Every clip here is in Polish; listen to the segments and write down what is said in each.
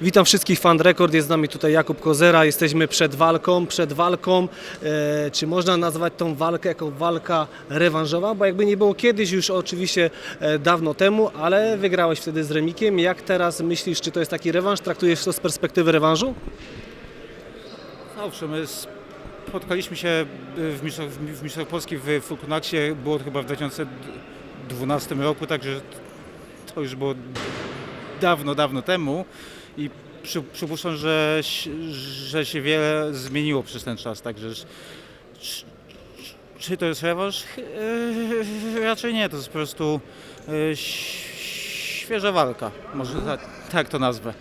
Witam wszystkich fan Rekord, jest z nami tutaj Jakub Kozera, jesteśmy przed walką, przed walką, e, czy można nazwać tą walkę jako walka rewanżowa, bo jakby nie było kiedyś już oczywiście e, dawno temu, ale wygrałeś wtedy z Remikiem, jak teraz myślisz, czy to jest taki rewanż, traktujesz to z perspektywy rewanżu? Owszem, my spotkaliśmy się w Mistrzostwach, w Mistrzostwach Polski w Fulkunaksie, było to chyba w 2012 roku, także to już było dawno, dawno temu i przy, przypuszczam, że, że się wiele zmieniło przez ten czas, także czy, to jest rewanż? Eee, Raczej nie, to jest po prostu e, świeża walka, może tak to nazwę.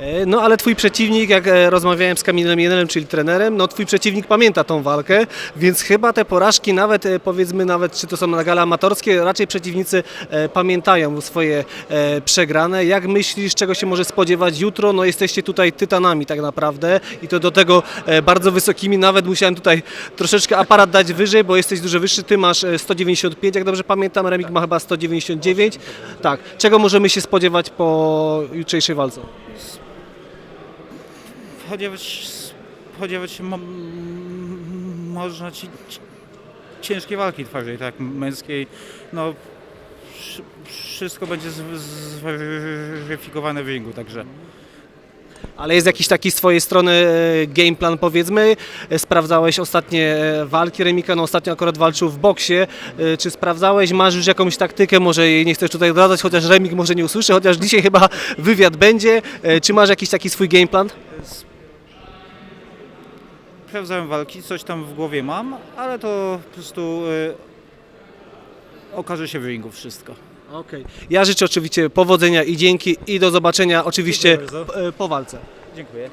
E, No ale twój przeciwnik, jak e, rozmawiałem z Kamilem Jenelem, czyli trenerem, no twój przeciwnik pamięta tą walkę, więc chyba te porażki nawet e, powiedzmy nawet czy to są na gale amatorskie, raczej przeciwnicy pamiętają swoje przegrane. Jak myślisz, czego się może spodziewać jutro? No jesteście tutaj tytanami tak naprawdę i to do tego bardzo wysokimi, nawet musiałem tutaj troszeczkę aparat dać wyżej, bo jesteś dużo wyższy, ty masz e, 195, jak dobrze pamiętam, Remik ma chyba 199. Tak, czego możemy się spodziewać po jutrzejszej walce? Spodziewać, spodziewać się mo, można ci, ci, ciężkiej walki twardej, tak, męskiej. No, wszy- wszystko będzie zweryfikowane w ringu, także Ale jest jakiś taki z Twojej strony e, game plan powiedzmy? E, Sprawdzałeś ostatnie e, walki Remika, no ostatnio akurat walczył w boksie. Czy sprawdzałeś, masz już jakąś taktykę, może jej nie chcesz tutaj odradzać, chociaż Remik może nie usłyszy, chociaż dzisiaj chyba wywiad będzie. Czy masz jakiś taki swój game plan? Sprawdzałem walki, coś tam w głowie mam, ale to po prostu y, okaże się w ringu wszystko. Okej. Ja życzę oczywiście powodzenia i dzięki i do zobaczenia oczywiście Dziękuję bardzo. p- e, po walce. Dziękuję.